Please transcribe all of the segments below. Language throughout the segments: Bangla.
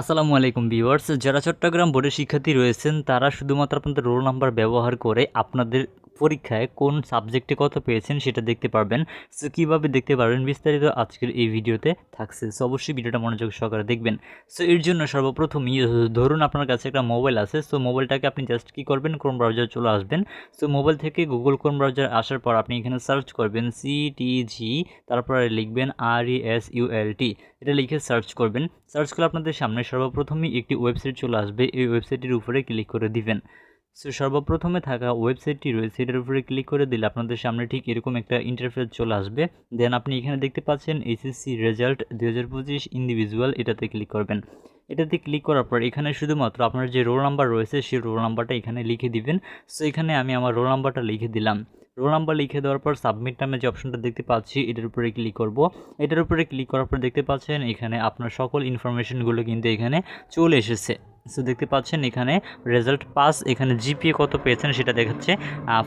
আসসালামু আলাইকুম ভিউয়ার্স, যারা চট্টগ্রাম বোর্ডের শিক্ষার্থী রয়েছেন, তারা শুধুমাত্র আপনাদের রোল নাম্বার ব্যবহার করে আপনাদের পরীক্ষায় কোন সাবজেক্টে কত পেয়েছেন সেটা দেখতে পারবেন। সো, কীভাবে দেখতে পারবেন বিস্তারিত আজকের এই ভিডিওতে থাকছে। সো, অবশ্যই ভিডিওটা মনোযোগ সহকারে দেখবেন। সো, এর জন্য সর্বপ্রথমই ধরুন আপনার কাছে একটা মোবাইল আছে, সো, মোবাইলটাকে আপনি জাস্ট কী করবেন ক্রোম ব্রাউজার চলে আসবেন। সো, মোবাইল থেকে গুগল ক্রোম ব্রাউজার আসার পর আপনি এখানে সার্চ করবেন সি টি জি তারপরে লিখবেন আর ই এস ইউ এল টি এটা লিখে সার্চ করবেন। সার্চ করলে আপনাদের সামনে সর্বপ্রথমই একটি ওয়েবসাইট চলে আসবে। এই ওয়েবসাইটের উপরে ক্লিক করে দিবেন। সো, সর্বপ্রথমে থাকা ওয়েবসাইটটি রয়েছে, এটার উপরে ক্লিক করে দিলে আপনাদের সামনে ঠিক এরকম একটা ইন্টারফেস চলে আসবে। দেন আপনি এখানে দেখতে পাচ্ছেন এইচএসসি রেজাল্ট দু হাজার পঁচিশ ইন্ডিভিজুয়াল এটাতে ক্লিক করবেন। এটাতে ক্লিক করার পর এখানে শুধুমাত্র আপনার যে রোল নাম্বার রয়েছে, সেই রোল নাম্বারটা এখানে লিখে দিবেন। সো, এখানে আমি আমার রোল নাম্বারটা লিখে দিলাম। রোল নাম্বার লিখে দেওয়ার পর সাবমিট নামে যে অপশনটা দেখতে পাচ্ছি, এটার উপরে ক্লিক করব। এটার উপরে ক্লিক করার পর দেখতে পাচ্ছেন এখানে আপনার সকল ইনফরমেশনগুলো কিন্তু এখানে চলে এসেছে। সো দেখতে পাচ্ছেন এখানে রেজাল্ট পাস এখানে জিপিএ কত পেয়েছেন সেটা দেখাচ্ছে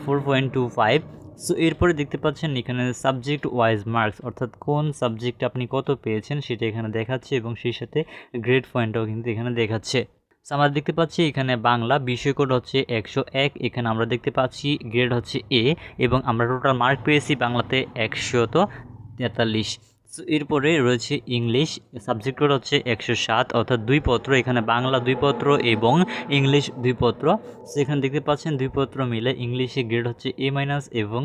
four point two five so এরপরে দেখতে পাচ্ছেন এখানে সাবজেক্ট ওয়াইজ মার্কস অর্থাৎ কোন সাবজেক্টে আপনি কত পেয়েছেন সেটা এখানে দেখাচ্ছে এবং সেই সাথে গ্রেড পয়েন্টটাও কিন্তু এখানে দেখাচ্ছে। সো আমরা দেখতে পাচ্ছি এখানে বাংলা বিষয় কোড হচ্ছে একশো এক, এখানে আমরা দেখতে পাচ্ছি গ্রেড হচ্ছে এ এবং আমরা টোটাল মার্ক পেয়েছি বাংলাতে একশো তো তেতাল্লিশ। এরপরে রয়েছে ইংলিশ সাবজেক্ট কোড হচ্ছে একশো সাত, অর্থাৎ দুই পত্র, এখানে বাংলা দুই পত্র এবং ইংলিশ দুই পত্র। সো এখানে দেখতে পাচ্ছেন দুই পত্র মিলে ইংলিশে গ্রেড হচ্ছে এ মাইনাস এবং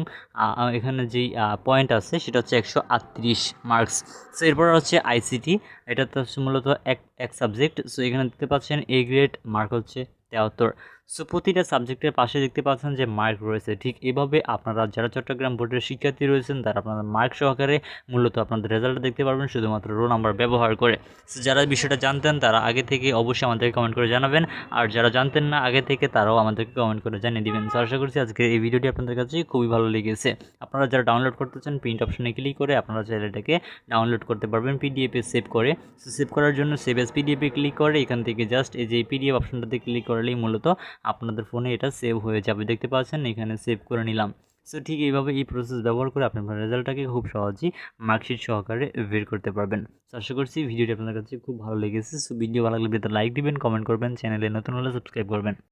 এখানে যেই পয়েন্ট আছে সেটা হচ্ছে একশো আটত্রিশ মার্কস সো এরপর হচ্ছে আইসিটি এটা তো মূলত এক এক সাবজেক্ট সো এখানে দেখতে পাচ্ছেন এ গ্রেড মার্ক হচ্ছে তেহাত্তর সো প্রতিটা সাবজেক্টের পাশে দেখতে পাচ্ছেন যে মার্ক রয়েছে। ঠিক এভাবে আপনারা যারা চট্টগ্রাম বোর্ডের শিক্ষার্থী রয়েছেন, তারা আপনাদের মার্ক সহকারে মূলত আপনাদের রেজাল্ট দেখতে পারবেন শুধুমাত্র রোল নাম্বার ব্যবহার করে। সো যারা বিষয়টা জানতেন, তারা আগে থেকে অবশ্যই আমাদেরকে কমেন্ট করে জানাবেন। আর যারা জানতেন না আগে থেকে, তারাও আমাদেরকে কমেন্ট করে জানিয়ে দিবেন। সো আশা করছি আজকে এই ভিডিওটি আপনাদের কাছে খুবই ভালো লেগেছে। আপনারা যারা ডাউনলোড করতে চান প্রিন্ট অপশনে ক্লিক করে আপনারা চাইলে এটাকে ডাউনলোড করতে পারবেন পিডিএফে সেভ করে। সো সেভ করার জন্য সেভ এস পিডিএফে ক্লিক করে। এখান থেকে জাস্ট এই যে পিডিএফ অপশনটাতে ক্লিক করলেই মূলত আপনাদের ফোনে এটা সেভ হয়ে যাবে। দেখতে পাচ্ছেন, এখানে সেভ করে নিলাম। সো ঠিক এইভাবে এই প্রসেস ব্যবহার করে আপনি আপনার রেজাল্টটাকে খুব সহজেই মার্কশিট সহকারে বের করতে পারবেন। আশা করছি ভিডিওটি আপনার কাছে খুব ভালো লেগেছে। সো ভিডিও ভালো লাগলে লাইক দিবেন কমেন্ট করবেন চ্যানেলে নতুন হলে সাবস্ক্রাইব করবেন।